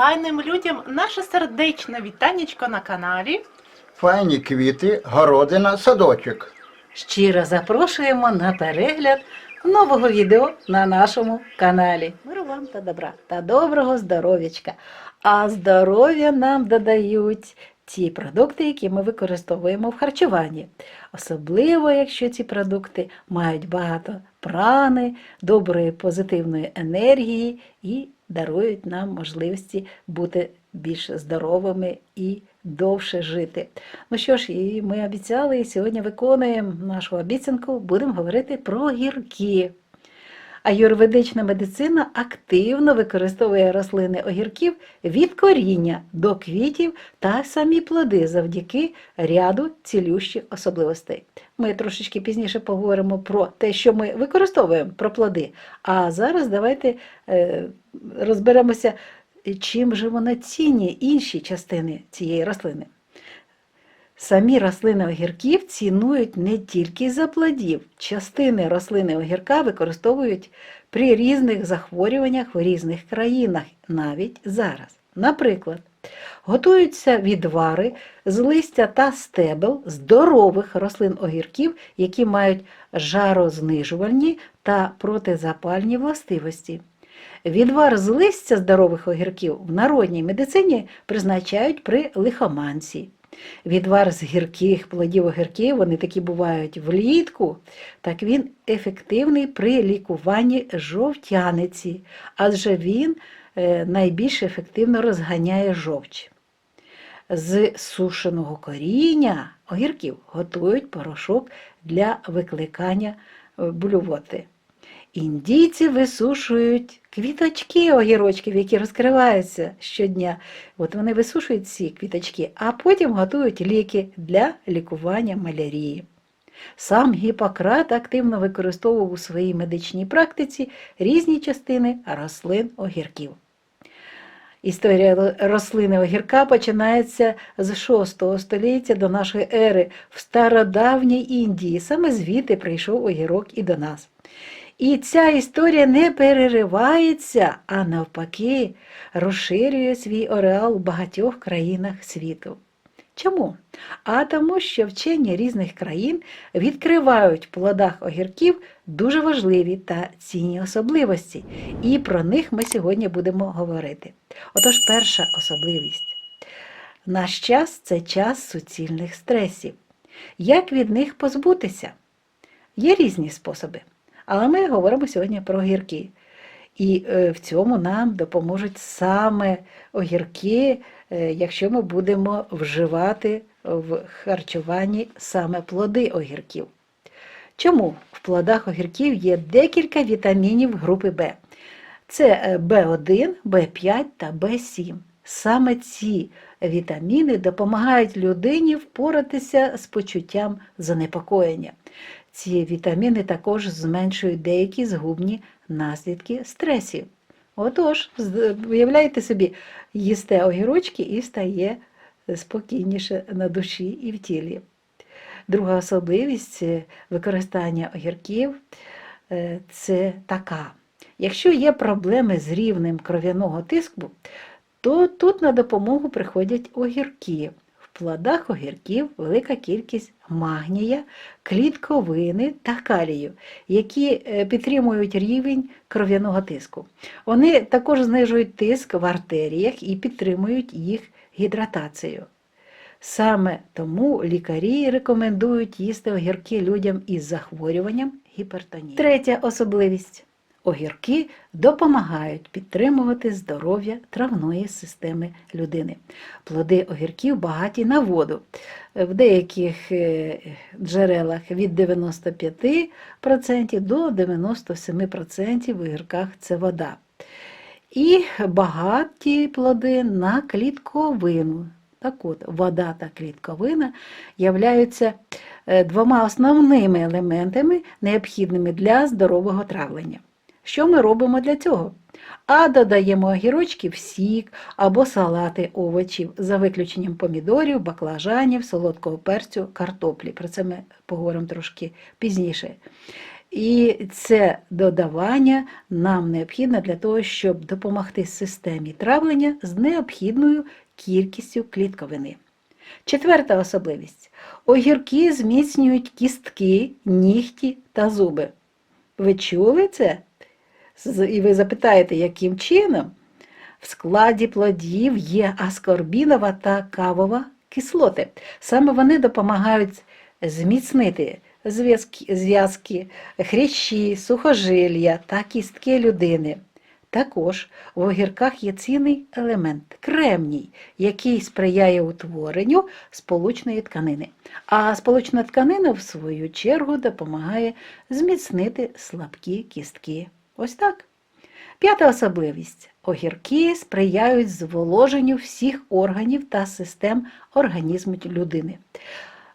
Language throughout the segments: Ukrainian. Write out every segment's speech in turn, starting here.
файним людям наше сердечне вітанечко на каналі. Файні квіти, городина, садочок. Щиро запрошуємо на перегляд нового відео на нашому каналі. Миру вам та добра та доброго здоров'ячка. А здоров'я нам додають ті продукти, які ми використовуємо в харчуванні. Особливо, якщо ці продукти мають багато прани, доброї позитивної енергії і дарують нам можливості бути більш здоровими і довше жити. Ну що ж, і ми обіцяли, і сьогодні виконуємо нашу обіцянку, будемо говорити про гірки. Аюрведична медицина активно використовує рослини огірків від коріння до квітів та самі плоди завдяки ряду цілющих особливостей. Ми трошечки пізніше поговоримо про те, що ми використовуємо про плоди. А зараз давайте е, розберемося, чим же вони цінні інші частини цієї рослини. Самі рослини огірків цінують не тільки за плодів. Частини рослини огірка використовують при різних захворюваннях в різних країнах, навіть зараз. Наприклад, готуються відвари з листя та стебел здорових рослин огірків, які мають жарознижувальні та протизапальні властивості. Відвар з листя здорових огірків в народній медицині призначають при лихоманці. Відвар з гірких плодів огірків, вони такі бувають влітку, так він ефективний при лікуванні жовтяниці, адже він е, найбільш ефективно розганяє жовч. З сушеного коріння огірків готують порошок для викликання е, блювоти. Індійці висушують квіточки огірочків, які розкриваються щодня. От вони висушують ці квіточки, а потім готують ліки для лікування малярії. Сам Гіппократ активно використовував у своїй медичній практиці різні частини рослин огірків. Історія рослини огірка починається з 6 століття до нашої ери в стародавній Індії. Саме звідти прийшов огірок і до нас. І ця історія не переривається, а навпаки, розширює свій ореал у багатьох країнах світу. Чому? А тому, що вчені різних країн відкривають в плодах огірків дуже важливі та цінні особливості, і про них ми сьогодні будемо говорити. Отож, перша особливість. Наш час це час суцільних стресів. Як від них позбутися? Є різні способи. Але ми говоримо сьогодні про огірки. І е, в цьому нам допоможуть саме огірки, е, якщо ми будемо вживати в харчуванні саме плоди огірків. Чому в плодах огірків є декілька вітамінів групи В? Це В1, В5 та В7. Саме ці вітаміни допомагають людині впоратися з почуттям занепокоєння. Ці вітаміни також зменшують деякі згубні наслідки стресів. Отож, уявляєте собі, їсте огірочки і стає спокійніше на душі і в тілі. Друга особливість використання огірків е, це така. Якщо є проблеми з рівнем кров'яного тиску, то тут на допомогу приходять огірки. Плодах огірків велика кількість магнія, клітковини та калію, які підтримують рівень кров'яного тиску. Вони також знижують тиск в артеріях і підтримують їх гідратацію. Саме тому лікарі рекомендують їсти огірки людям із захворюванням гіпертонії. Третя особливість. Огірки допомагають підтримувати здоров'я травної системи людини. Плоди огірків багаті на воду. В деяких джерелах від 95% до 97% в огірках це вода. І багаті плоди на клітковину. Так от, вода та клітковина являються двома основними елементами, необхідними для здорового травлення. Що ми робимо для цього? А додаємо огірочки в сік або салати овочів, за виключенням помідорів, баклажанів, солодкого перцю, картоплі. Про це ми поговоримо трошки пізніше. І це додавання нам необхідно для того, щоб допомогти системі травлення з необхідною кількістю клітковини. Четверта особливість. Огірки зміцнюють кістки, нігті та зуби. Ви чули це? І ви запитаєте, яким чином? В складі плодів є аскорбінова та кавова кислоти. Саме вони допомагають зміцнити зв'язки, хрящі, сухожилля та кістки людини. Також в огірках є цінний елемент кремній, який сприяє утворенню сполучної тканини. А сполучна тканина, в свою чергу, допомагає зміцнити слабкі кістки. Ось так. П'ята особливість. Огірки сприяють зволоженню всіх органів та систем організму людини.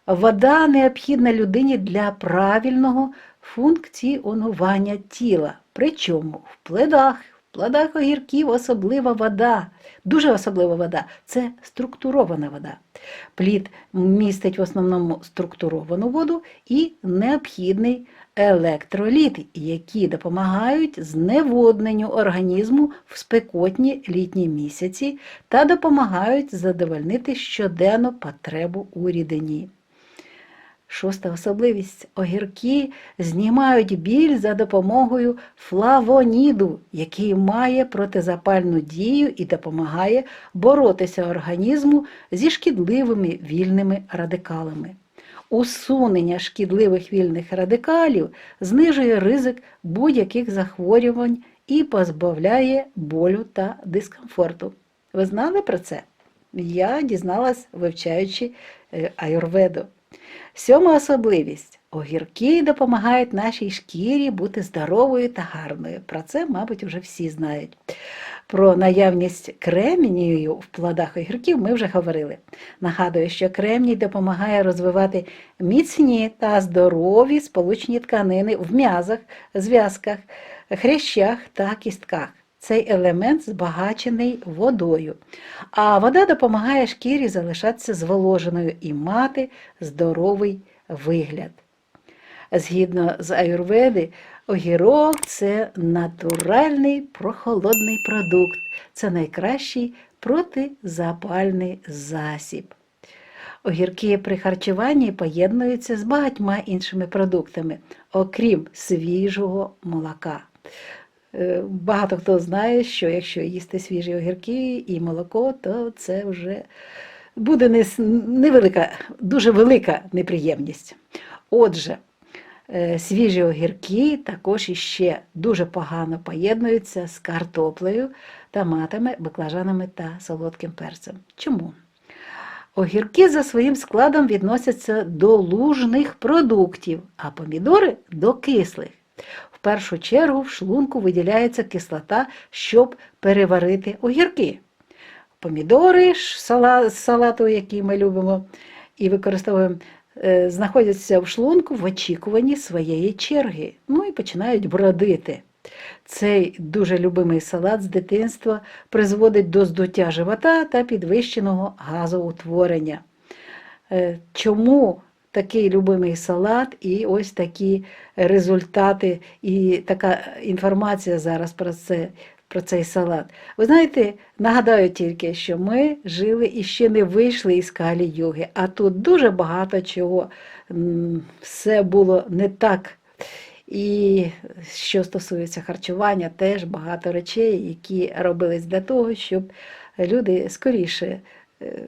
Вода необхідна людині для правильного функціонування тіла. Причому в плодах, в плодах огірків особлива вода, дуже особлива вода це структурована вода. Плід містить в основному структуровану воду і необхідний електроліт, які допомагають зневодненню організму в спекотні літні місяці та допомагають задовольнити щоденну потребу у рідині. Шоста особливість. Огірки знімають біль за допомогою флавоніду, який має протизапальну дію і допомагає боротися організму зі шкідливими вільними радикалами. Усунення шкідливих вільних радикалів знижує ризик будь-яких захворювань і позбавляє болю та дискомфорту. Ви знали про це? Я дізналась, вивчаючи е, аюрведу. Сьома особливість. Огірки допомагають нашій шкірі бути здоровою та гарною. Про це, мабуть, вже всі знають. Про наявність кремнію в плодах огірків ми вже говорили. Нагадую, що кремній допомагає розвивати міцні та здорові сполучні тканини в м'язах, зв'язках, хрящах та кістках. Цей елемент збагачений водою, а вода допомагає шкірі залишатися зволоженою і мати здоровий вигляд. Згідно з аюрведи, огірок це натуральний прохолодний продукт, це найкращий протизапальний засіб. Огірки при харчуванні поєднуються з багатьма іншими продуктами, окрім свіжого молока. Е, Багато хто знає, що якщо їсти свіжі огірки і молоко, то це вже буде невелика, дуже велика неприємність. Отже, свіжі огірки також іще дуже погано поєднуються з картоплею, томатами, баклажанами та солодким перцем. Чому? Огірки за своїм складом відносяться до лужних продуктів, а помідори до кислих. В першу чергу в шлунку виділяється кислота, щоб переварити огірки. Помідори з салату, який ми любимо і використовуємо, е, знаходяться в шлунку в очікуванні своєї черги, ну і починають бродити. Цей дуже любимий салат з дитинства призводить до здуття живота та підвищеного газоутворення. Е, Чому такий любимий салат і ось такі результати, і така інформація зараз про це, про цей салат? Ви знаєте, нагадаю тільки, що ми жили і ще не вийшли із калі йоги, а тут дуже багато чого все було не так. І що стосується харчування, теж багато речей, які робились для того, щоб люди скоріше е,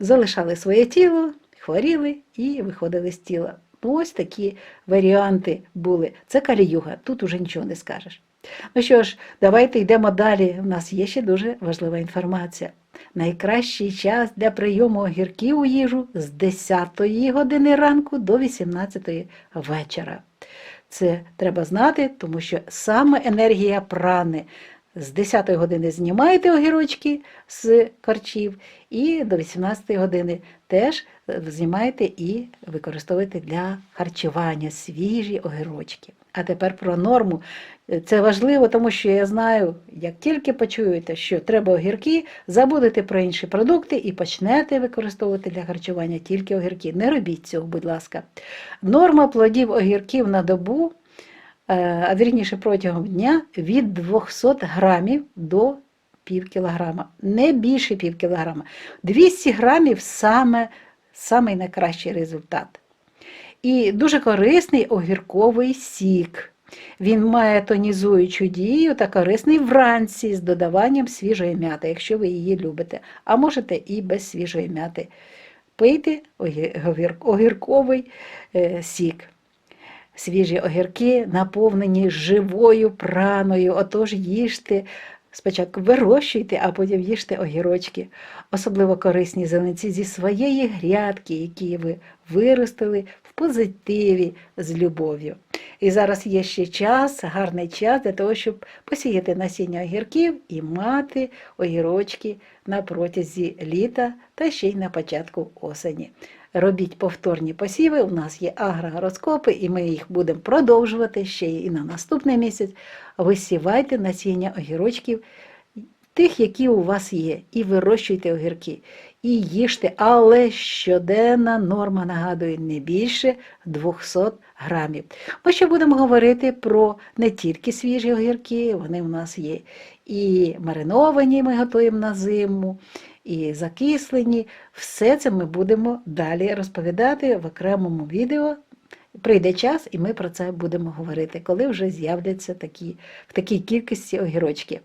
залишали своє тіло, хворіли і виходили з тіла. Ну, ось такі варіанти були. Це каліюга, тут уже нічого не скажеш. Ну що ж, давайте йдемо далі. У нас є ще дуже важлива інформація. Найкращий час для прийому огірків у їжу з 10 години ранку до 18 вечора. Це треба знати, тому що саме енергія прани. З 10 години знімаєте огірочки з корчів, і до 18 години теж е, знімаєте і використовуєте для харчування свіжі огірочки. А тепер про норму. Е, Це важливо, тому що я знаю, як тільки почуєте, що треба огірки, забудете про інші продукти і почнете використовувати для харчування тільки огірки. Не робіть цього, будь ласка. Норма плодів огірків на добу а вірніше протягом дня від 200 грамів до пів кілограма, не більше пів кілограма. 200 грамів саме, самий найкращий результат. І дуже корисний огірковий сік. Він має тонізуючу дію та корисний вранці з додаванням свіжої м'яти, якщо ви її любите, а можете і без свіжої м'яти. Пийте огірковий е, сік. Свіжі огірки наповнені живою праною, отож їжте. Спочатку вирощуйте, а потім їжте огірочки. Особливо корисні зеленці зі своєї грядки, які ви виростили позитиві з любов'ю. І зараз є ще час, гарний час для того, щоб посіяти насіння огірків і мати огірочки на протязі літа та ще й на початку осені. Робіть повторні посіви. У нас є агрогороскопи, і ми їх будемо продовжувати ще і на наступний місяць. Висівайте насіння огірочків, тих, які у вас є, і вирощуйте огірки. І їжте, але щоденна норма, нагадую, не більше 200 грамів. Ми ще будемо говорити про не тільки свіжі огірки, вони в нас є і мариновані, ми готуємо на зиму, і закислені. Все це ми будемо далі розповідати в окремому відео. Прийде час, і ми про це будемо говорити, коли вже з'являться такі, в такій кількості огірочки.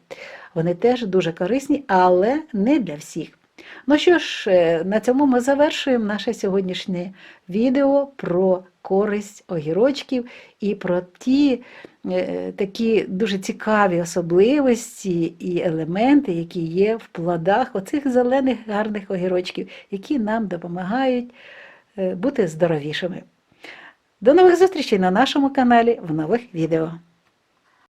Вони теж дуже корисні, але не для всіх. Ну що ж, е, на цьому ми завершуємо наше сьогоднішнє відео про користь огірочків і про ті е, такі дуже цікаві особливості і елементи, які є в плодах оцих зелених гарних огірочків, які нам допомагають е, бути здоровішими. До нових зустрічей на нашому каналі в нових відео.